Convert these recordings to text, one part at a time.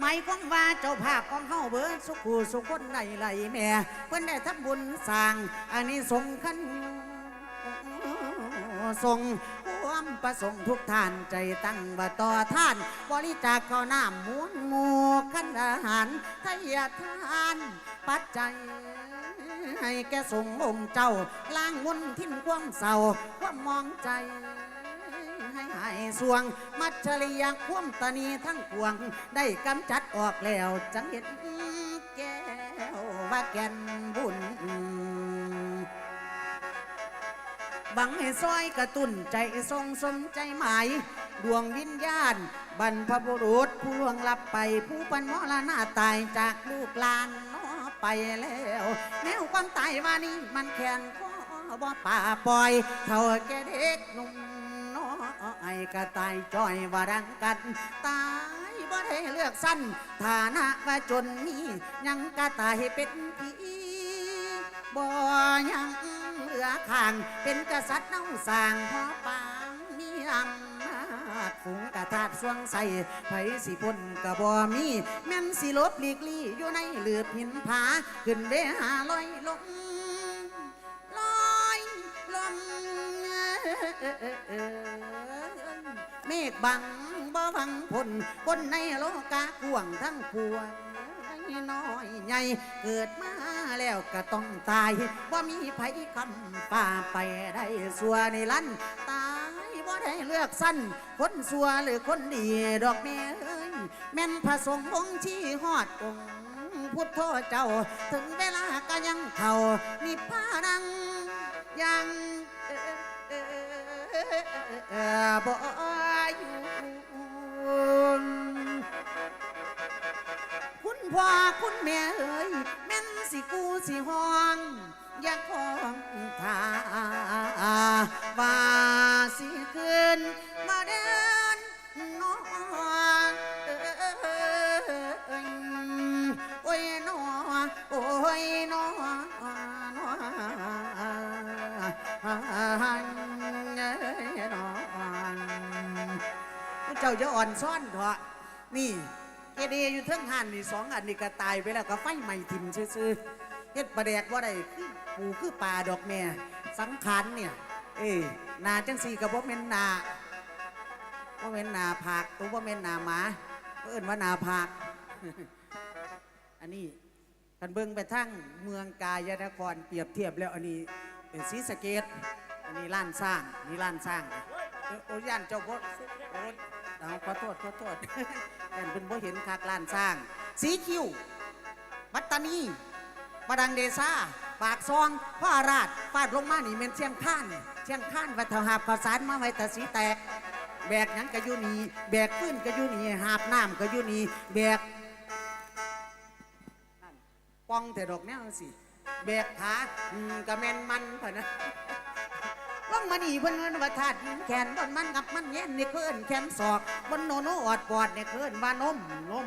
หมายความว่าเจ้าภาพของเฮาเบิดสุขูสุขคนไหลไหลแม่เพิ่นได้ทำบุญสร้างอันนี้สงขันส่งความประสงค์ทุกท่านใจตั้งว่ต่อท่าน บริจาคข้าวน้ำมูลหมูขันอาหารทายาทาน ปัจจัยให้แกสงองค์เจ้าล้างมนทิ้นความเศร้าความมองใจ สวง มัจฉริยะความตานีทั้งปวง ได้กำจัดออกแล้วจังเห็นแก้วว่าแก่นบุญบังให้ซอยกระตุ้นใจทรงสมใจหมาย ดวงวิญญาณ บรรพบุรุษผู้ล่วงลับไป ผู้ปันมรณาตายจากลูกหลานนาะไปแล้วแนวความตายวานี้มันแข็งคอบ่ป่าปล่อย เท่าแก่เด็กหนุ่ม ไอ้กระตายจ้อยวารังกันตายบ่ได้เลือกสั้นฐานะว่าจนนี้ยังกระตายเป็นผีบ่ยังเหลือข้างเป็นกษัตริย์เน่าสางพอปางมีอำนาจฝูงกระทาดสวงใส่ไผสิพ้นกระบอมี แม่นสิลบหลีกลี่อยู่ในเหลือบหินผาขึ้นเวหาลอยลงลอยลมเเมฆบังบ่บังพลคนในโลกากวงทั้งปวงน้อยใหญ่เกิดมาแล้วก็ต้องตายว่ามีไผคำป่าไปได้สัวในลันตายว่าได้เลือกสั้นคนสัวหรือคนดีดอกแม่เอ้ยแม่นพระสงฆ์องค์ที่ฮอดองค์พุทธเจ้า ถึงเวลาก็ยังเขานิพพานังยังเอ่อเอ่อบ่ พ่อคุณแม่เอ้ยแม่นสิกูสิห้องอยากของทาว่าสิขึ้นมาเดินนอนเอ้ยโอ้ยนอโอ้ยนอเจ้าจะอ่อนซ่อนเถอะนี่ เอเดอยู่เทิงหันนี่สองอันนี่ก็ตายไปแล้วก็ไฟไหม้ทิมซื่อๆเฮ็ดประแดกว่าได้คือปูคือป่าดอกแม่สังขารเนี่ย เอ้ยนาจังสีกับบ่แม่นนาบ่แม่นนาผากตัวบ่แม่นนาหมาเอิ้นว่านาผากอันนี้กันเบิ่งไปทั้งเมืองกายนครเปรียบเทียบแล้วอันนี้เป็นศรีสะเกดอันนี้ล้านสร้างนี่ล้านสร้างโอ้ยย่านเจ้าพ่อโอ้ยเอาขอโทษขอโทษ แต่เป็นบ่เห็นคากล้านสร้าง สีคิ้วปัตตานีปดังเดซ่าปากซองพ่ออาราชฟาดลงมานี่เมนเชียงข้านเชียงข้านวัฒหาบข้าวสารมาไว้แต่สีแตก แบกหยังก็อยู่นี่แบกปืนก็อยู่นี่หาบน้ำก็อยู่นี่แบกนั่นป้องแต่ดอกแนวสิแบกขาอืมกะแมนมันพะนะ ลงมานี่เพิ่นเอิ้นว่าธาตุหินแขนบนมันกับมันเย็นนี่เพิ่นแขนศอกบนโนโนออดปอดเนี่ยเพิ่นว่านมนม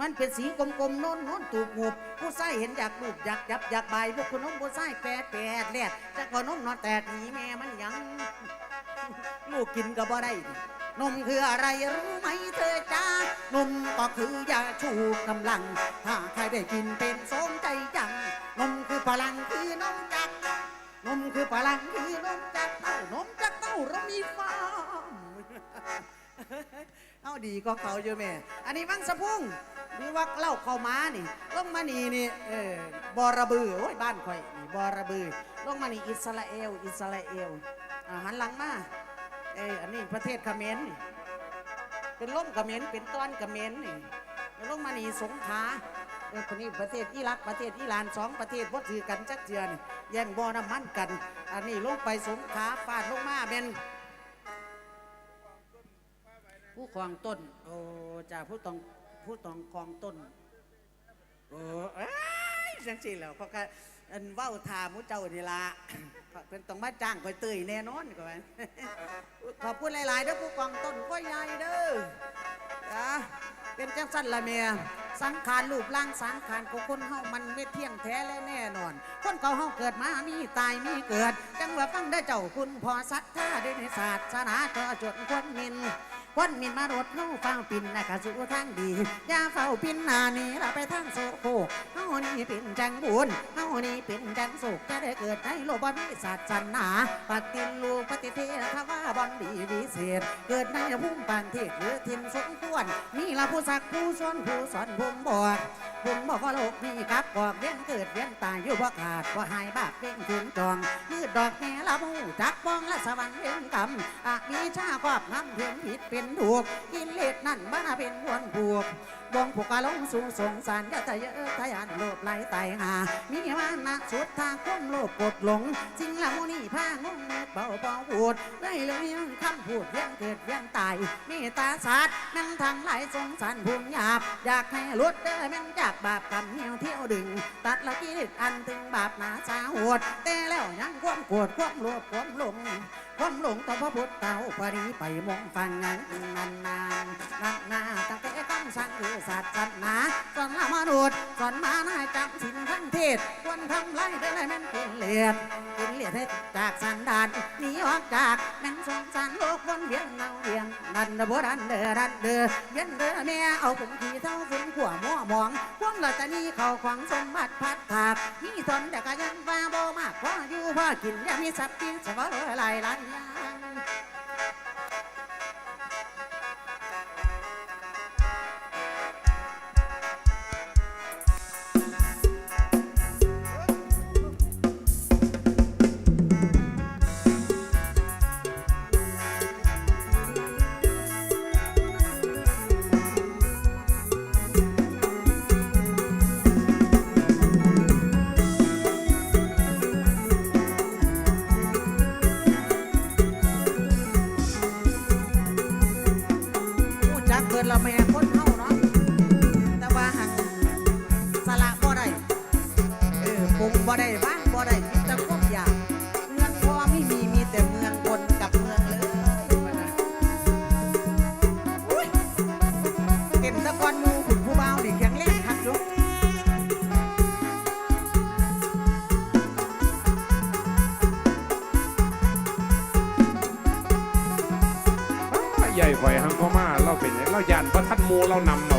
มันเป็นสีกลมๆโน้นโน้นตูบหูบผู้ใส่เห็นอยากลูบอยากจับอยากใบพวกคุณนมผู้ใส่แปดแปดแลดจะก็นมนอนแตกหนีแม่มันยังลูกกินก็บ่ได้นมคืออะไรรู้ไหมเธอจ้านมก็คือยาชูกำลัง ถ้าใครได้กินเป็นสมใจจังนมคือพลังคือนม นมคือพลังคือนมจากเต้านมจากเต้าเรามีฟาร์มเอาดีก็เขาอยู่แม่ อันนี้วังสะพุ่งหรือว่าเล่าเข้ามานี่ลงมานี่นี่เออบอระบือโอ้ยบ้านข่อยนี่บอระบือลงมานี่อิสราเอลอิสราเอลอ่าหันหลังมาเอออันนี้ประเทศเขมรนี่เป็นล่มเขมรเป็นต้อนเขมรนี่ลงมานี่สงขลา เออคนนี้ประเทศอิรักประเทศอิหร่านสองประเทศวัดถือกันจักเจือนแย่งบ่อน้ำมันกัน อันนี้ลงไปสงขาฟาดลงมาเป็นผู้ครองต้น โอ้จ่าผู้ตองผู้ตองครองต้น โอ้ยจังสิแล้วเขาก็ อันเว้าทามุเจ้านี่ละเป็นต้องมาจ้างคอยเตยแน่นอนก่อนขอบคุณหลายๆเด้อผู้กองต้นก็ใหญ่เด้อจ้ะเป็นจังสั้นละเมียสังขารรูปร่างสังขารของคนเฮามันไม่เที่ยงแท้และแน่นอน คนเขาเฮาเกิดมามีตายมีเกิด จังว่าฟังได้เจ้าคุณพอสัทธาได้ในศาสนาเจาะจดคนมิน คนมินมารถเฮาเฝ้าปินนะกะสู่ทางดีอย่าเฝ้าปินหน้านี้เราไปทางโซโคเฮานี่เป็นจังบุญเฮานี่เป็นจังสุขจะได้เกิดในโลกบ่มีศาสนาปฏิลูกปฏิเทศว่าบอนดีวิเศษ เกิดในภูมิปานเทศหรือทินสมควรมีละผู้สักผู้สอนผู้สอนผมบอกผมบอกว่าโลกนี้กับบอกเวียนเกิดเวียนตายอยู่บ่ขาดบ่หายบาปเพ่งทุนจองมืดดอกแม่ละมูจักป้องและสวรรค์เวียนกรรมอาจมีชาครอบงำเพียนผิดเป็นถูกกินเลสนั่นบ้าเป็นวนผูกวงผูกกะลงสูงสงสารยะทะเยอะทะยานโลภไหลไตหา มีมานะสุดทางคุ้มโลภกดหลงจริงละมูนี่ผ้างงเบาเบาพูดเลยเลยคำพูดเวียนเกิดเวียนตายมีตาสัตว์นั่งทางไหลสงสารภูมิหยาบ อยากให้หลุดเด้อแม่นจากบาปกรรมเหี่ยวเที่ยวดึง ตัดละกิเลสอันถึงบาปหนาสาหดแต่แล้วยังความโกรธความโลภความหลง ความหลงต่อพระพุทธเจ้าปรีไปมองฟังงานนานนานนานนาตั้งแต่คำสั่งคือศาสนาสอนละมนุษย์สอนมานาจำสินทั้งเทศควรทำไรได้ไรแม่นกินเลียดกินเลียดให้จากสันดานหนีออกจากแม่นสงสารโลกวนเวียนเนาเวียนดันเดอบ่ดันเดอดันเดอเวียนเดอแม่เอาผมขี่เท่าฝนขัวมั่วมองความละจะนี่เขาขวางสมบัติพัดถากมีสนแต่ก็ยังว่าบ่มากพออยู่พอกินยังมีสับกินสบายหลายหลายอ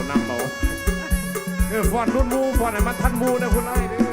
น้ำเบาเออฟอนรุ่นมูฟอนไหนมันทันมูนะคุณไอ้เด้อ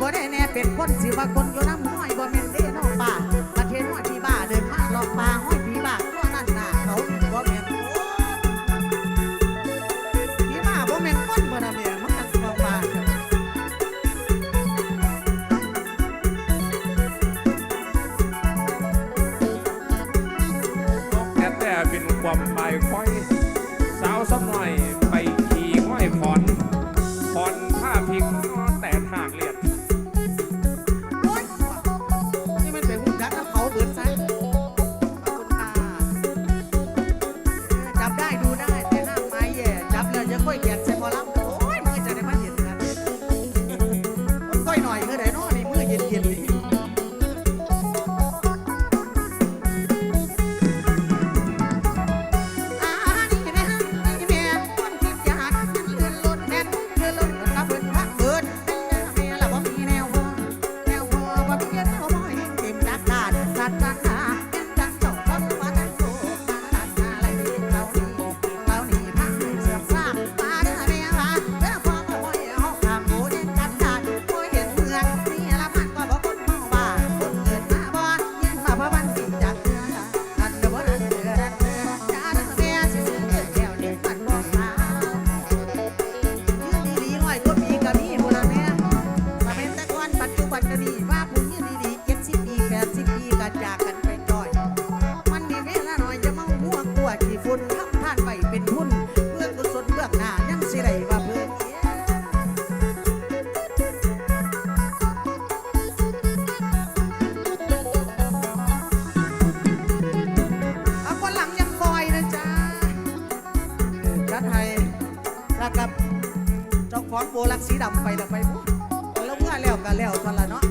บ่ได้แน่เป็นคนสิว่าคนอยู่น้ำ ขอนโบลักสีดำไปแล้วไปบุ๊แล้วเมื่อแล้วก็แล้วทันละเนาะ